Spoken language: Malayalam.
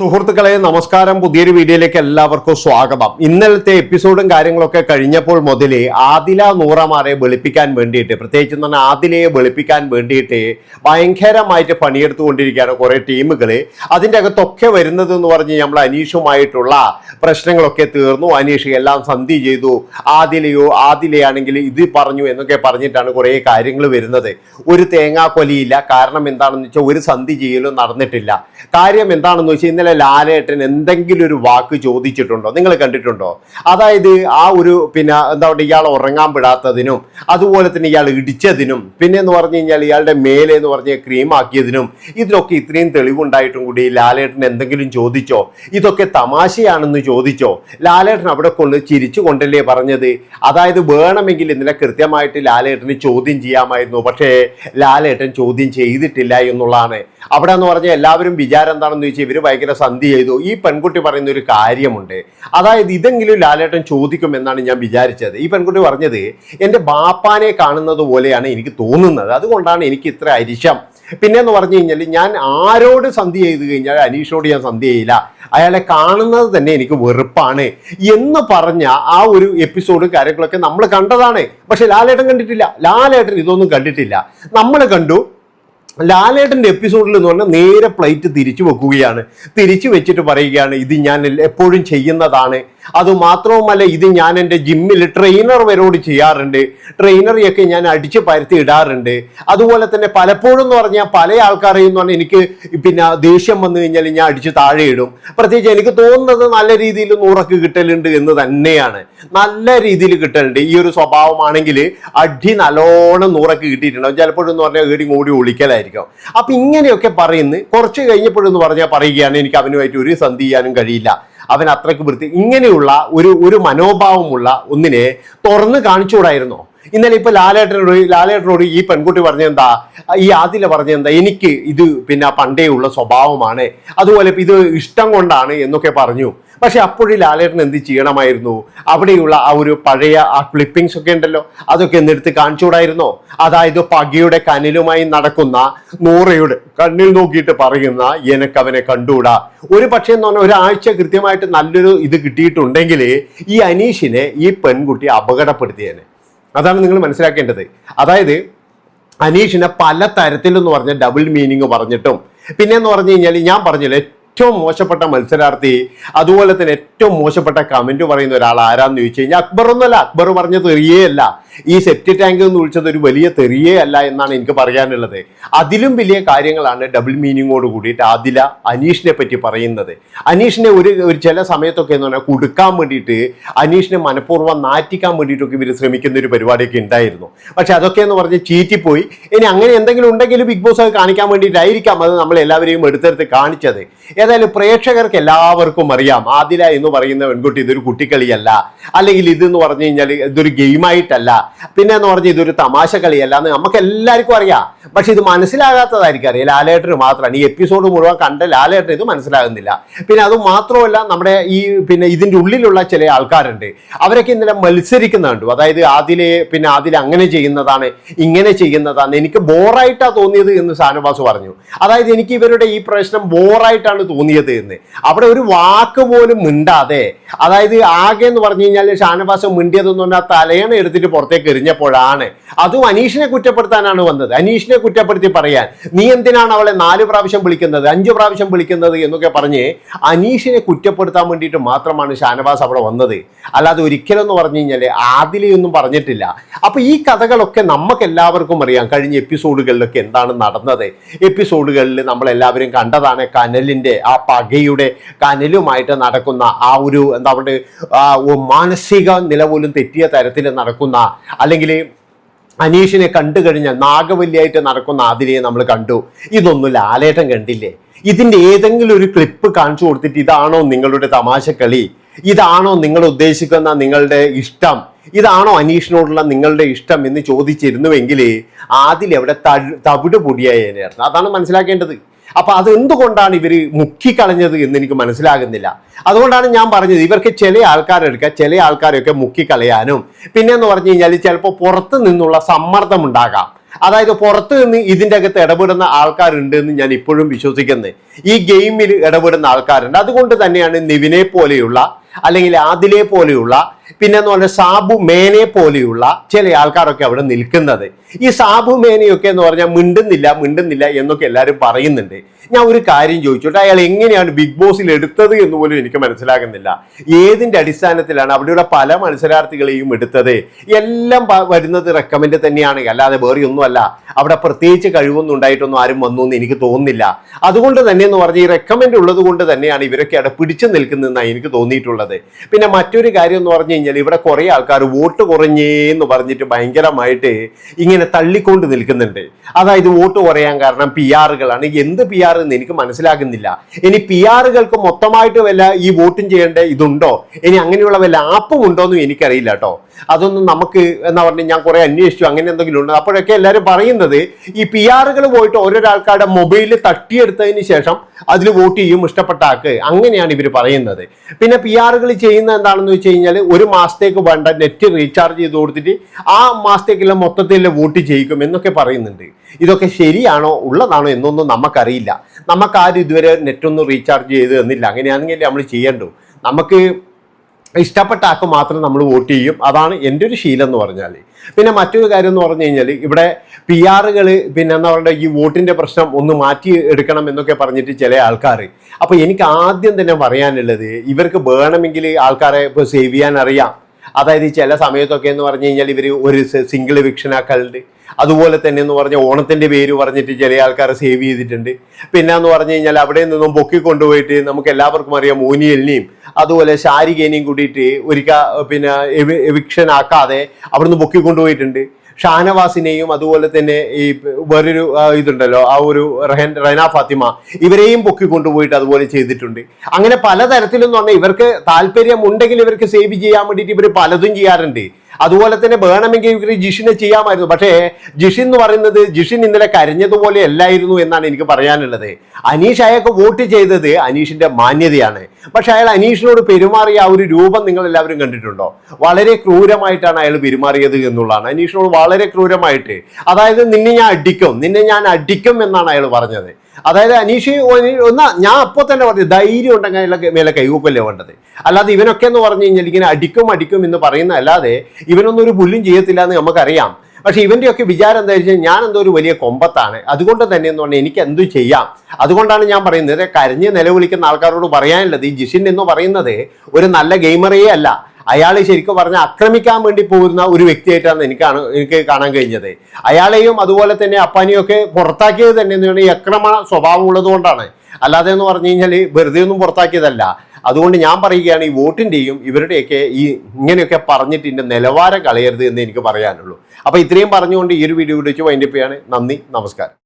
സുഹൃത്തുക്കളെ നമസ്കാരം. പുതിയൊരു വീഡിയോയിലേക്ക് എല്ലാവർക്കും സ്വാഗതം. ഇന്നലത്തെ എപ്പിസോഡും കാര്യങ്ങളൊക്കെ കഴിഞ്ഞപ്പോൾ മുതലേ ആദില നൂറമാരെ വെളുപ്പിക്കാൻ വേണ്ടിയിട്ട് പ്രത്യേകിച്ച് തന്നെ ആദിലയെ വെളുപ്പിക്കാൻ വേണ്ടിയിട്ട് ഭയങ്കരമായിട്ട് പണിയെടുത്തുകൊണ്ടിരിക്കുകയാണ് കുറേ ടീമുകൾ അതിന്റെ അകത്തൊക്കെ വരുന്നത് എന്ന് പറഞ്ഞ് നമ്മൾ അനീഷുമായിട്ടുള്ള പ്രശ്നങ്ങളൊക്കെ തീർന്നു. അനീഷ് എല്ലാം സന്ധി ചെയ്തു. ആദിലയോ ആദിലയാണെങ്കിൽ ഇത് പറഞ്ഞു എന്നൊക്കെ പറഞ്ഞിട്ടാണ് കുറേ കാര്യങ്ങൾ വരുന്നത്. ഒരു തേങ്ങാക്കൊലിയില്ല. കാരണം എന്താണെന്ന് വെച്ചാൽ ഒരു സന്ധി ചെയ്യലും നടന്നിട്ടില്ല. കാര്യം എന്താണെന്ന് വെച്ചാൽ ഇന്നലെ ലാലേട്ടൻ എന്തെങ്കിലും ഒരു വാക്ക് ചോദിച്ചിട്ടുണ്ടോ? നിങ്ങൾ കണ്ടിട്ടുണ്ടോ? അതായത് ആ ഒരു പിന്നെ എന്താ പറയുക ഇയാൾ ഉറങ്ങാൻ വിടാത്തതിനും അതുപോലെ തന്നെ ഇയാൾ ഇടിച്ചതിനും പിന്നെ എന്ന് പറഞ്ഞു കഴിഞ്ഞാൽ ഇയാളുടെ മേലെ എന്ന് പറഞ്ഞ ക്രീം ആക്കിയതിനും ഇതിലൊക്കെ ഇത്രയും തെളിവുണ്ടായിട്ടും കൂടി ലാലേട്ടൻ എന്തെങ്കിലും ചോദിച്ചോ? ഇതൊക്കെ തമാശയാണെന്ന് ചോദിച്ചോ? ലാലേട്ടൻ അവിടെ കൊണ്ട് ചിരിച്ചു കൊണ്ടല്ലേ പറഞ്ഞത്? അതായത് വേണമെങ്കിൽ ഇന്നലെ കൃത്യമായിട്ട് ലാലേട്ടന് ചോദ്യം ചെയ്യാമായിരുന്നു പക്ഷേ ലാലേട്ടൻ ചോദ്യം ചെയ്തിട്ടില്ല എന്നുള്ളതാണ്. അവിടെ എന്ന് പറഞ്ഞാൽ എല്ലാവരും വിചാരം എന്താണെന്ന് ചോദിച്ചാൽ ഇവർ ഭയങ്കര സന്ധി ചെയ്തു. ഈ പെൺകുട്ടി പറയുന്ന ഒരു കാര്യമുണ്ട്. അതായത് ഇതെങ്കിലും ലാലേട്ടൻ ചോദിക്കും എന്നാണ് ഞാൻ വിചാരിച്ചത്. ഈ പെൺകുട്ടി പറഞ്ഞത് എന്റെ ബാപ്പാനെ കാണുന്നത് പോലെയാണ് എനിക്ക് തോന്നുന്നത്. അതുകൊണ്ടാണ് എനിക്ക് ഇത്ര അരിശം. പിന്നെ എന്ന് പറഞ്ഞു കഴിഞ്ഞാൽ ഞാൻ ആരോട് സന്ധി ചെയ്ത് കഴിഞ്ഞാൽ അനീഷോട് ഞാൻ സന്ധി ചെയ്യില്ല. അയാളെ കാണുന്നത് തന്നെ എനിക്ക് വെറുപ്പാണ് എന്ന് പറഞ്ഞ ആ ഒരു എപ്പിസോഡും കാര്യങ്ങളൊക്കെ നമ്മൾ കണ്ടതാണ്. പക്ഷെ ലാലേട്ടൻ കണ്ടിട്ടില്ല. ലാലേട്ടൻ ഇതൊന്നും കണ്ടിട്ടില്ല. നമ്മൾ കണ്ടു ലാലേട്ടന്റെ എപ്പിസോഡിൽ എന്ന് പറഞ്ഞാൽ നേരെ പ്ലേറ്റ് തിരിച്ചു വെക്കുകയാണ്. തിരിച്ചു വെച്ചിട്ട് പറയുകയാണ് ഇത് ഞാൻ എപ്പോഴും ചെയ്യുന്നതാണ്. അത് മാത്രവുമല്ല ഇത് ഞാൻ എന്റെ ജിമ്മിൽ ട്രെയിനർ വരോട് ചെയ്യാറുണ്ട്. ട്രെയിനറിയൊക്കെ ഞാൻ അടിച്ച് പരത്തി ഇടാറുണ്ട്. അതുപോലെ തന്നെ പലപ്പോഴും എന്ന് പറഞ്ഞാൽ പല ആൾക്കാരെയും എന്ന് പറഞ്ഞാൽ എനിക്ക് പിന്നെ ദേഷ്യം വന്നു കഴിഞ്ഞാൽ ഞാൻ അടിച്ച് താഴെ ഇടും. പ്രത്യേകിച്ച് എനിക്ക് തോന്നുന്നത് നല്ല രീതിയിൽ നൂറക്ക് കിട്ടലുണ്ട് എന്ന് തന്നെയാണ്. നല്ല രീതിയിൽ കിട്ടലുണ്ട്. ഈ ഒരു സ്വഭാവമാണെങ്കിൽ അടി നല്ലോണം നൂറക്ക് കിട്ടിയിട്ടുണ്ടാവും. ചിലപ്പോഴും എന്ന് പറഞ്ഞാൽ ഏടി ഓടി ഒളിക്കലായിരിക്കും. അപ്പൊ ഇങ്ങനെയൊക്കെ പറയുന്നത് കുറച്ച് കഴിഞ്ഞപ്പോഴെന്ന് പറഞ്ഞാൽ പറയുകയാണ് എനിക്ക് അവനുമായിട്ട് ഒരു സന്ധി ചെയ്യാനും കഴിയില്ല. അവൻ അത്രയ്ക്ക് വൃത്തി. ഇങ്ങനെയുള്ള ഒരു ഒരു മനോഭാവമുള്ള ഒന്നിനെ തുറന്ന് കാണിച്ചുകൂടായിരുന്നോ? ഇന്നലെ ഇപ്പൊ ലാലേട്ടനോട് ലാലേട്ടനോട് ഈ പെൺകുട്ടി പറഞ്ഞെന്താ ഈ ആദില പറഞ്ഞെന്താ എനിക്ക് ഇത് പിന്നെ പണ്ടേ ഉള്ള സ്വഭാവമാണ്. അതുപോലെ ഇത് ഇഷ്ടം കൊണ്ടാണ് എന്നൊക്കെ പറഞ്ഞു. പക്ഷെ അപ്പോഴും ലാലേട്ടൻ എന്ത് ചെയ്യണമായിരുന്നു? അവിടെയുള്ള ആ ഒരു പഴയ ആ ക്ലിപ്പിംഗ്സ് ഒക്കെ ഉണ്ടല്ലോ അതൊക്കെ എന്നെടുത്ത് കാണിച്ചുകൂടായിരുന്നോ? അതായത് പകയുടെ കനിലുമായി നടക്കുന്ന നൂറയുടെ കണ്ണിൽ നോക്കിയിട്ട് പറയുന്ന എനക്കവനെ കണ്ടുകൂടാ? ഒരു പക്ഷേ എന്ന് പറഞ്ഞാൽ ഒരാഴ്ച കൃത്യമായിട്ട് നല്ലൊരു ഇത് കിട്ടിയിട്ടുണ്ടെങ്കിൽ ഈ അനീഷിനെ ഈ പെൺകുട്ടി അപകടപ്പെടുത്തിയേനെ. അതാണ് നിങ്ങൾ മനസ്സിലാക്കേണ്ടത്. അതായത് അനീഷിനെ പല തരത്തിലെന്ന് പറഞ്ഞ ഡബിൾ മീനിങ് പറഞ്ഞിട്ടും പിന്നെ എന്ന് പറഞ്ഞു കഴിഞ്ഞാൽ ഞാൻ പറഞ്ഞില്ലേ ഏറ്റവും മോശപ്പെട്ട മത്സരാർത്ഥി അതുപോലെ തന്നെ ഏറ്റവും മോശപ്പെട്ട കമന്റ് പറയുന്ന ഒരാൾ ആരാന്ന് ചോദിച്ചു കഴിഞ്ഞാൽ അക്ബർ ഒന്നുമല്ല. അക്ബർ പറഞ്ഞ തെറിയേ അല്ല. ഈ സെപ്റ്റി ടാങ്ക് എന്ന് വിളിച്ചത് ഒരു വലിയ തെറിയേ അല്ല എന്നാണ് എനിക്ക് പറയാനുള്ളത്. അതിലും വലിയ കാര്യങ്ങളാണ് ഡബിൾ മീനിങ്ങോട് കൂടിയിട്ട് ആദില അനീഷിനെ പറ്റി പറയുന്നത്. അനീഷിനെ ഒരു ഒരു ചില സമയത്തൊക്കെ എന്ന് പറഞ്ഞാൽ കൊടുക്കാൻ വേണ്ടിയിട്ട് അനീഷിനെ മനഃപൂർവം നാറ്റിക്കാൻ വേണ്ടിയിട്ടൊക്കെ ഇവർ ശ്രമിക്കുന്ന ഒരു പരിപാടിയൊക്കെ ഉണ്ടായിരുന്നു. പക്ഷെ അതൊക്കെ എന്ന് പറഞ്ഞ് ചീറ്റിപ്പോയി. ഇനി അങ്ങനെ എന്തെങ്കിലും ഉണ്ടെങ്കിൽ ബിഗ് ബോസ് അത് കാണിക്കാൻ വേണ്ടിയിട്ടായിരിക്കാം അത് നമ്മൾ എല്ലാവരെയും എടുത്തെടുത്ത് കാണിച്ചത്. ഏതായാലും പ്രേക്ഷകർക്ക് എല്ലാവർക്കും അറിയാം. ആദില എന്ന് പറയുന്ന പെൺകുട്ടി ഇതൊരു കുട്ടിക്കളിയല്ല. അല്ലെങ്കിൽ ഇതെന്ന് പറഞ്ഞു കഴിഞ്ഞാൽ ഇതൊരു ഗെയിമായിട്ടല്ല. പിന്നെ എന്ന് പറഞ്ഞാൽ ഇതൊരു തമാശ കളിയല്ല എന്ന് നമുക്ക് എല്ലാവർക്കും അറിയാം. പക്ഷെ ഇത് മനസ്സിലാകാത്തതായിരിക്കും. അറിയാം. ലാലേട്ടന് മാത്രമാണ്. ഈ എപ്പിസോഡ് മുഴുവൻ കണ്ട ലാലേട്ടൻ ഇത് മനസ്സിലാകുന്നില്ല. പിന്നെ അത് മാത്രമല്ല നമ്മുടെ ഈ പിന്നെ ഇതിന്റെ ഉള്ളിലുള്ള ചില ആൾക്കാരുണ്ട്. അവരൊക്കെ ഇന്നലെ മത്സരിക്കുന്നുണ്ട് അതായത് ആദിലെ പിന്നെ ആദില അങ്ങനെ ചെയ്യുന്നതാണ് ഇങ്ങനെ ചെയ്യുന്നതാണ്. എനിക്ക് ബോറായിട്ടാണ് തോന്നിയത് എന്ന് ഷാനവാസ് പറഞ്ഞു. അതായത് എനിക്ക് ഇവരുടെ ഈ പ്രശ്നം ബോറായിട്ടാണ് തോന്നിയത് എന്ന്. അവിടെ ഒരു വാക്ക് പോലും മിണ്ടാതെ അതായത് ആകെ എന്ന് പറഞ്ഞു കഴിഞ്ഞാൽ ഷാനവാസ് മിണ്ടിയതെന്ന് പറഞ്ഞാൽ തലയണ എടുത്തിട്ട് പുറത്തേക്ക് എറിഞ്ഞപ്പോഴാണ്. അതും അനീഷിനെ കുറ്റപ്പെടുത്താനാണ് വന്നത്. അനീഷിനെ കുറ്റപ്പെടുത്തി പറയാൻ നീ എന്തിനാണ് അവളെ നാല് പ്രാവശ്യം വിളിക്കുന്നത് അഞ്ചു പ്രാവശ്യം വിളിക്കുന്നത്? എന്നൊക്കെ പറഞ്ഞ് അനീഷിനെ കുറ്റപ്പെടുത്താൻ വേണ്ടിയിട്ട് മാത്രമാണ് ഷാനവാസ് അവിടെ വന്നത്. അല്ലാതെ ഒരിക്കലും എന്ന് പറഞ്ഞു കഴിഞ്ഞാൽ ആദിലെയൊന്നും പറഞ്ഞിട്ടില്ല. അപ്പോൾ ഈ കഥകളൊക്കെ നമുക്ക് എല്ലാവർക്കും അറിയാം. കഴിഞ്ഞ എപ്പിസോഡുകളിലൊക്കെ എന്താണ് നടന്നത്. എപ്പിസോഡുകളിൽ നമ്മൾ എല്ലാവരും കണ്ടതാണ് കനലിന്റെ ആ പകയുടെ കനലുമായിട്ട് നടക്കുന്ന ആ ഒരു എന്താ പറയുക മാനസിക നില പോലും തെറ്റിയ തരത്തിൽ നടക്കുന്ന അല്ലെങ്കിൽ അനീഷിനെ കണ്ടു കഴിഞ്ഞാൽ നാഗവല്ലിയായിട്ട് നടക്കുന്ന ആതിരയെ നമ്മൾ കണ്ടു. ഇതൊന്നും ലാലേട്ടൻ കണ്ടില്ലേ? ഇതിന്റെ ഏതെങ്കിലും ഒരു ക്ലിപ്പ് കാണിച്ചു കൊടുത്തിട്ട് ഇതാണോ നിങ്ങളുടെ തമാശക്കളി? ഇതാണോ നിങ്ങൾ ഉദ്ദേശിക്കുന്ന നിങ്ങളുടെ ഇഷ്ടം? ഇതാണോ അനീഷിനോടുള്ള നിങ്ങളുടെ ഇഷ്ടം എന്ന് ചോദിച്ചിരുന്നുവെങ്കിൽ ആദ്യം എവിടെ തവിട് പൊടിയായിരുന്നു അതാണ് മനസ്സിലാക്കേണ്ടത്. അപ്പൊ അത് എന്തുകൊണ്ടാണ് ഇവർ മുക്കിക്കളഞ്ഞത് എന്ന് എനിക്ക് മനസ്സിലാകുന്നില്ല. അതുകൊണ്ടാണ് ഞാൻ പറഞ്ഞത് ഇവർക്ക് ചില ആൾക്കാരെടുക്കുക ചില ആൾക്കാരെയൊക്കെ മുക്കിക്കളയാനും. പിന്നെ എന്ന് പറഞ്ഞു കഴിഞ്ഞാൽ ചിലപ്പോൾ പുറത്ത് നിന്നുള്ള സമ്മർദ്ദം ഉണ്ടാകാം. അതായത് പുറത്ത് നിന്ന് ഇതിന്റെ അകത്ത് ഇടപെടുന്ന ആൾക്കാരുണ്ട് എന്ന് ഞാൻ ഇപ്പോഴും വിശ്വസിക്കുന്നത് ഈ ഗെയിമിൽ ഇടപെടുന്ന ആൾക്കാരുണ്ട്. അതുകൊണ്ട് തന്നെയാണ് നിവിനെ പോലെയുള്ള അല്ലെങ്കിൽ ആദിലെ പോലെയുള്ള പിന്നെ എന്ന് പറഞ്ഞാൽ സാബു മേനെ പോലെയുള്ള ചില ആൾക്കാരൊക്കെ അവിടെ നിൽക്കുന്നത്. ഈ സാബു മേനയൊക്കെ എന്ന് പറഞ്ഞാൽ മിണ്ടുന്നില്ല മിണ്ടുന്നില്ല എന്നൊക്കെ എല്ലാവരും പറയുന്നുണ്ട്. ഞാൻ ഒരു കാര്യം ചോദിച്ചോട്ടെ അയാൾ എങ്ങനെയാണ് ബിഗ് ബോസിൽ എടുത്തത് എന്ന് പോലും എനിക്ക് മനസ്സിലാകുന്നില്ല. ഏതിന്റെ അടിസ്ഥാനത്തിലാണ് അവിടെയുള്ള പല മത്സരാർത്ഥികളെയും എടുത്തത്? എല്ലാം വരുന്നത് റെക്കമെൻഡ് തന്നെയാണ്. അല്ലാതെ വേറെ ഒന്നുമല്ല. അവിടെ പ്രത്യേകിച്ച് കഴിവൊന്നും ഉണ്ടായിട്ടൊന്നും ആരും വന്നു എന്ന് എനിക്ക് തോന്നുന്നില്ല. അതുകൊണ്ട് തന്നെ എന്ന് പറഞ്ഞാൽ ഈ റെക്കമെൻഡ് ഉള്ളത് കൊണ്ട് തന്നെയാണ് ഇവരൊക്കെ അവിടെ പിടിച്ചു നിൽക്കുന്നതെന്നാണ് എനിക്ക് തോന്നിയിട്ടുള്ളത്. പിന്നെ മറ്റൊരു കാര്യം എന്ന് പറഞ്ഞു കഴിഞ്ഞാൽ ഇവിടെ കുറേ ആൾക്കാർ വോട്ട് കുറഞ്ഞേ എന്ന് പറഞ്ഞിട്ട് ഭയങ്കരമായിട്ട് ഇങ്ങനെ തള്ളിക്കൊണ്ട് നിൽക്കുന്നുണ്ട്. അതായത് വോട്ട് കുറയാൻ കാരണം പി ആറുകളാണ് എന്ത് പി ആർ എന്ന് എനിക്ക് മനസ്സിലാകുന്നില്ല. ഇനി പി ആറുകൾക്ക് മൊത്തമായിട്ട് വല്ല ഈ വോട്ടും ചെയ്യേണ്ട ഇതുണ്ടോ? ഇനി അങ്ങനെയുള്ള വല്ല ആപ്പും ഉണ്ടോ എന്നും എനിക്കറിയില്ല കേട്ടോ. അതൊന്നും നമുക്ക് എന്നാ പറഞ്ഞാൽ ഞാൻ കുറെ അന്വേഷിച്ചു അങ്ങനെ എന്തെങ്കിലും ഉണ്ട്. അപ്പോഴൊക്കെ എല്ലാവരും പറയുന്നത് ഈ പി ആറുകൾ പോയിട്ട് ഓരോരോ ആൾക്കാരുടെ മൊബൈലിൽ തട്ടിയെടുത്തതിന് ശേഷം അതിൽ വോട്ട് ചെയ്യും ഇഷ്ടപ്പെട്ട ആൾക്ക്. അങ്ങനെയാണ് ഇവർ പറയുന്നത്. പിന്നെ പി ആറുകൾ ചെയ്യുന്ന എന്താണെന്ന് വെച്ച് കഴിഞ്ഞാൽ ഒരു മാസത്തേക്ക് വേണ്ട നെറ്റ് റീചാർജ് ചെയ്ത് കൊടുത്തിട്ട് ആ മാസത്തേക്കുള്ള മൊത്തത്തിൽ വോട്ട് ചെയ്യിക്കും എന്നൊക്കെ പറയുന്നുണ്ട്. ഇതൊക്കെ ശരിയാണോ ഉള്ളതാണോ എന്നൊന്നും നമുക്കറിയില്ല. നമുക്കാരും ഇതുവരെ നെറ്റൊന്നും റീചാർജ് ചെയ്ത് തന്നില്ല. അങ്ങനെയാണെങ്കിൽ നമ്മൾ ചെയ്യണ്ടു. നമുക്ക് ഇഷ്ടപ്പെട്ട ആൾക്ക് മാത്രം നമ്മൾ വോട്ട് ചെയ്യും. അതാണ് എന്റെ ഒരു ശീലം എന്ന് പറഞ്ഞാൽ പിന്നെ മറ്റൊരു കാര്യം എന്ന് പറഞ്ഞു കഴിഞ്ഞാൽ ഇവിടെ പി ആറുകൾ പിന്നെ എന്താ പറയുക ഈ വോട്ടിന്റെ പ്രശ്നം ഒന്ന് മാറ്റി എടുക്കണം എന്നൊക്കെ പറഞ്ഞിട്ട് ചില ആൾക്കാർ അപ്പോൾ എനിക്ക് ആദ്യം തന്നെ പറയാനുള്ളത് ഇവർക്ക് വേണമെങ്കിൽ ആൾക്കാരെ ഇപ്പോൾ സേവ് ചെയ്യാൻ അറിയാം. അതായത് ചില സമയത്തൊക്കെ എന്ന് പറഞ്ഞു കഴിഞ്ഞാൽ ഇവർ ഒരു സിംഗിൾ വിക്ഷനാക്കലുണ്ട് അതുപോലെ തന്നെ എന്ന് പറഞ്ഞ ഓണത്തിന്റെ പേര് പറഞ്ഞിട്ട് ചില ആൾക്കാരെ സേവ് ചെയ്തിട്ടുണ്ട്. പിന്നെ എന്ന് പറഞ്ഞു കഴിഞ്ഞാൽ അവിടെ നിന്നും പൊക്കി കൊണ്ടുപോയിട്ട് നമുക്ക് എല്ലാവർക്കും അറിയാം മോനിയലിനെയും അതുപോലെ ശാരികേനെയും കൂടിയിട്ട് ഒരിക്കൽ പിന്നെ എവിക്ഷൻ ആക്കാതെ അവിടുന്ന് പൊക്കി കൊണ്ടുപോയിട്ടുണ്ട്. ഷാനവാസിനെയും അതുപോലെ തന്നെ ഈ വേറൊരു ഇതുണ്ടല്ലോ ആ ഒരു റഹൻ റഹന ഫാത്തിമ ഇവരെയും പൊക്കി കൊണ്ടുപോയിട്ട് അതുപോലെ ചെയ്തിട്ടുണ്ട്. അങ്ങനെ പലതരത്തിലെന്ന് പറഞ്ഞാൽ ഇവർക്ക് താല്പര്യം ഉണ്ടെങ്കിൽ ഇവർക്ക് സേവ് ചെയ്യാൻ വേണ്ടിയിട്ട് ഇവർ പലതും ചെയ്യാറുണ്ട്. അതുപോലെ തന്നെ വേണമെങ്കിൽ ജിഷിനെ ചെയ്യാമായിരുന്നു. പക്ഷേ ജിഷിൻ എന്ന് പറയുന്നത് ജിഷിൻ ഇന്നലെ കരഞ്ഞതുപോലെ അല്ലായിരുന്നു എന്നാണ് എനിക്ക് പറയാനുള്ളത്. അനീഷ് അയാൾക്ക് വോട്ട് ചെയ്തത് അനീഷിന്റെ മാന്യതയാണ്. പക്ഷെ അയാൾ അനീഷിനോട് പെരുമാറിയ ആ ഒരു രൂപം നിങ്ങൾ എല്ലാവരും കണ്ടിട്ടുണ്ടോ? വളരെ ക്രൂരമായിട്ടാണ് അയാൾ പെരുമാറിയത് എന്നുള്ളതാണ്. അനീഷിനോട് വളരെ ക്രൂരമായിട്ട്. അതായത് നിന്നെ ഞാൻ അടിക്കും. നിന്നെ ഞാൻ അടിക്കും എന്നാണ് അയാൾ പറഞ്ഞത്. അതായത് അനീഷി ഒന്ന് ഞാൻ അപ്പോൾ തന്നെ പറഞ്ഞു ധൈര്യം ഉണ്ടെങ്കിൽ മേലെ കൈകൂപ്പല്ലേ വേണ്ടത്. അല്ലാതെ ഇവനൊക്കെ എന്ന് പറഞ്ഞു കഴിഞ്ഞാൽ ഇങ്ങനെ അടിക്കും അടിക്കും എന്ന് പറയുന്ന അല്ലാതെ ഇവനൊന്നും ഒരു പുല്ലും ചെയ്യത്തില്ല എന്ന് നമുക്കറിയാം. പക്ഷേ ഇവന്റെയൊക്കെ വിചാരം എന്താ വെച്ചാൽ ഞാൻ എന്തോ ഒരു വലിയ കൊമ്പത്താണ്. അതുകൊണ്ട് തന്നെ എന്ന് പറഞ്ഞാൽ എനിക്ക് എന്തു ചെയ്യാം. അതുകൊണ്ടാണ് ഞാൻ പറയുന്നത് കരഞ്ഞ് നിലവിളിക്കുന്ന ആൾക്കാരോട് പറയാനുള്ളത് ഈ ജിഷിൻ എന്ന് പറയുന്നത് ഒരു നല്ല ഗെയിമറേ അല്ല. അയാൾ ശരിക്കും പറഞ്ഞാൽ ആക്രമിക്കാൻ വേണ്ടി പോകുന്ന ഒരു വ്യക്തിയായിട്ടാണ് എനിക്കാണ് എനിക്ക് കാണാൻ കഴിഞ്ഞത്. അയാളെയും അതുപോലെ തന്നെ അപ്പാനെയും ഒക്കെ പുറത്താക്കിയത് തന്നെ എന്ന് പറഞ്ഞാൽ ഈ അക്രമ സ്വഭാവം ഉള്ളതുകൊണ്ടാണ് അല്ലാതെ എന്ന് പറഞ്ഞു കഴിഞ്ഞാൽ വെറുതെ ഒന്നും പുറത്താക്കിയതല്ല. അതുകൊണ്ട് ഞാൻ പറയുകയാണ് ഈ വോട്ടിന്റെയും ഇവരുടെയൊക്കെ ഈ ഇങ്ങനെയൊക്കെ പറഞ്ഞിട്ട് ഇതിന്റെ നിലവാരം കളയരുത് എന്ന് എനിക്ക് പറയാനുള്ളൂ. അപ്പോൾ ഇത്രയും പറഞ്ഞുകൊണ്ട് ഈ ഒരു വീഡിയോ വിളിച്ച് വൈൻഡപ്പ് ചെയ്യാണ്. നന്ദി നമസ്കാരം.